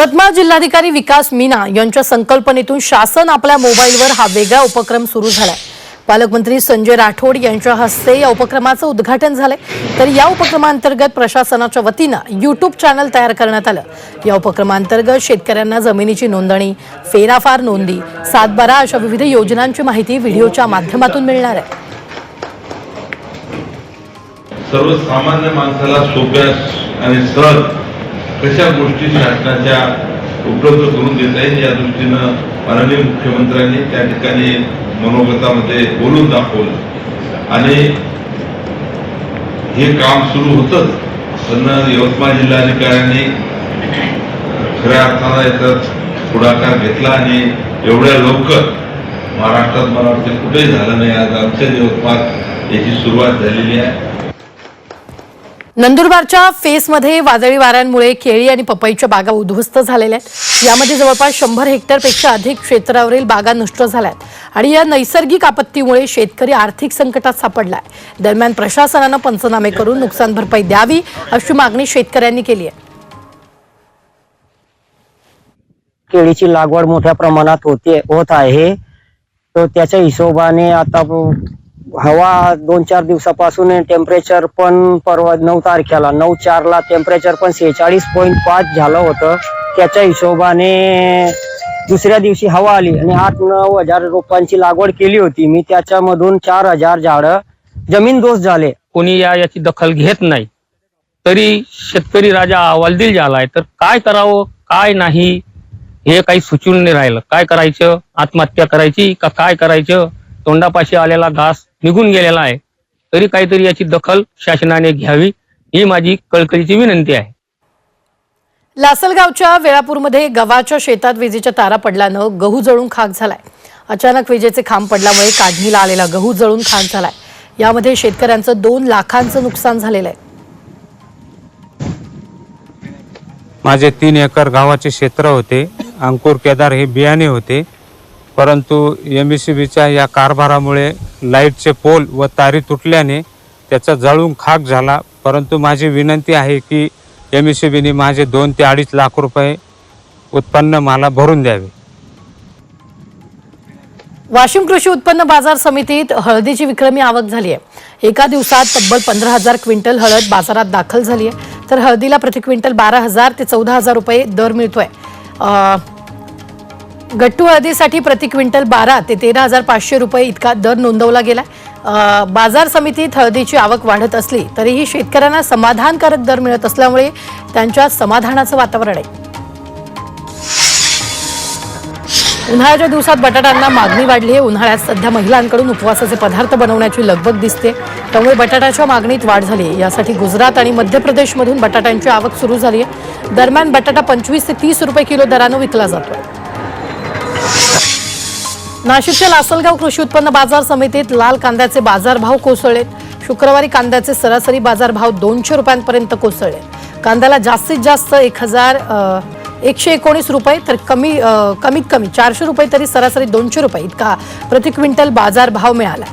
यवतमाळ जिल्हाधिकारी विकास मीना यांच्या संकल्पनेतून शासन आपल्या मोबाईलवर हा वेगळा उपक्रम सुरू झालाय. पालकमंत्री संजय राठोड यांच्या हस्ते या उपक्रमाचं उद्घाटन झालंय. तर या उपक्रमांतर्गत प्रशासनाच्या वतीनं यूट्यूब चॅनल तयार करण्यात आलं. या उपक्रमांतर्गत शेतकऱ्यांना जमिनीची नोंदणी फेराफार नोंदी सातबारा अशा विविध योजनांची माहिती व्हिडिओच्या माध्यमातून मिळणार आहे. सर्वसामान्य माणसाला सोप्या आणि सहज कशा गोष्टी शासनाच्या उपलब्ध करून देता येईल या दृष्टीनं माननीय मुख्यमंत्र्यांनी त्या ठिकाणी मनोगतामध्ये बोलून दाखवलं. आणि हे काम सुरू होतच. पण यवतमाळ जिल्हाधिकाऱ्यांनी खऱ्या अर्थानं याचा पुढाकार घेतला आणि एवढ्या लवकर महाराष्ट्रात मला वाटतं कुठेही झालं नाही. आज आमच्या यवतमाळ याची सुरुवात झालेली आहे. नंदुरबारच्या फेसमध्ये वादळी वाऱ्यांमुळे केळी आणि पपईच्या बागा उद्ध्वस्त झालेल्या आहेत. यामध्ये जवळपास शंभर हेक्टरपेक्षा अधिक क्षेत्रावरील बागा नष्ट झाल्या आहेत. आणि या नैसर्गिक आपत्तीमुळे शेतकरी आर्थिक संकटात सापडलाय. दरम्यान प्रशासनानं पंचनामे करून नुकसान भरपाई द्यावी अशी मागणी शेतकऱ्यांनी केली आहे. केळीची लागवड मोठ्या प्रमाणात होते होत आहे. तर त्याच्या हिशोबाने आता हवा दोन चार दिवसापासून टेम्परेचर पण परवा नऊ तारखेला नऊ चारला टेम्परेचर पण सेहेचाळीस पॉईंट पाच झालं होतं. त्याच्या हिशोबाने दुसऱ्या दिवशी हवा आली आणि आठ नऊ हजार रोपांची लागवड केली होती. मी त्याच्यामधून चार हजार झाडं जमीन दोष झाले. कोणी या याची दखल घेत नाही. तरी शेतकरी राजा अहवालदिल झालाय. तर काय करावं काय नाही हे काही सुचून नाही राहिलं. काय करायचं? आत्महत्या करायची का काय करायचं? तोंडापाशी आलेला घास निघून गेलेला आहे. तरी काहीतरी याची दखल शासनाने घ्यावी ही माझी कळकळीची विनंती आहे. लासलगावच्या वेळापूरमध्ये गव्हाच्या शेतात विजेच्या तारा पडल्यानं गहू जळून खाक झालाय. अचानक विजेचे खांब पडल्यामुळे काढणीला आलेला गहू जळून खाक झालाय. यामध्ये शेतकऱ्यांचं दोन लाखांचं नुकसान झालेलं आहे. माझे तीन एकर गावाचे क्षेत्र होते. अंकुर केदार हे बियाणे होते. परंतु एम सी बीच्या या कारभारामुळे लाईटचे पोल व तारी तुटल्याने त्याचा जळून खाक झाला. परंतु माझी विनंती आहे की एम सी बीने माझे दोन ते अडीच लाख रुपये उत्पन्न मला भरून द्यावे. वाशिम कृषी उत्पन्न बाजार समितीत हळदीची विक्रमी आवक झाली आहे एका दिवसात तब्बल पंधरा हजार क्विंटल हळद बाजारात दाखल झाली आहे तर हळदीला प्रति क्विंटल बारा हजार ते चौदा हजार रुपये दर मिळतोय. गट्टू हळदीसाठी प्रति क्विंटल बारा ते तेरा हजार पाचशे रुपये इतका दर नोंदवला गेला बाजार समितीत हळदीची आवक वाढत असली तरीही शेतकऱ्यांना समाधानकारक दर मिळत असल्यामुळे त्यांच्या समाधानाचं वातावरण आहे. उन्हाळ्याच्या दिवसात बटाट्यांना मागणी वाढली आहे. उन्हाळ्यात सध्या महिलांकडून उपवासाचे पदार्थ बनवण्याची लगबग दिसते. त्यामुळे बटाट्याच्या मागणीत वाढ झाली आहे. यासाठी गुजरात आणि मध्य प्रदेशमधून बटाट्यांची आवक सुरू झाली आहे. दरम्यान बटाटा पंचवीस ते तीस रुपये किलो दरानं विकला जातो नाशिकच्या लासलगाव कृषी उत्पन्न बाजार समितीत लाल कांद्याचे बाजारभाव कोसळले शुक्रवारी कांद्याचे सरासरी बाजारभाव दोनशे रुपयांपर्यंत कोसळले कांद्याला जास्तीत जास्त एक हजार एकशे एकोणीस रुपये तर कमी कमीत कमी चारशे रुपये तरी सरासरी दोनशे रुपये इतका प्रति क्विंटल बाजारभाव मिळाला.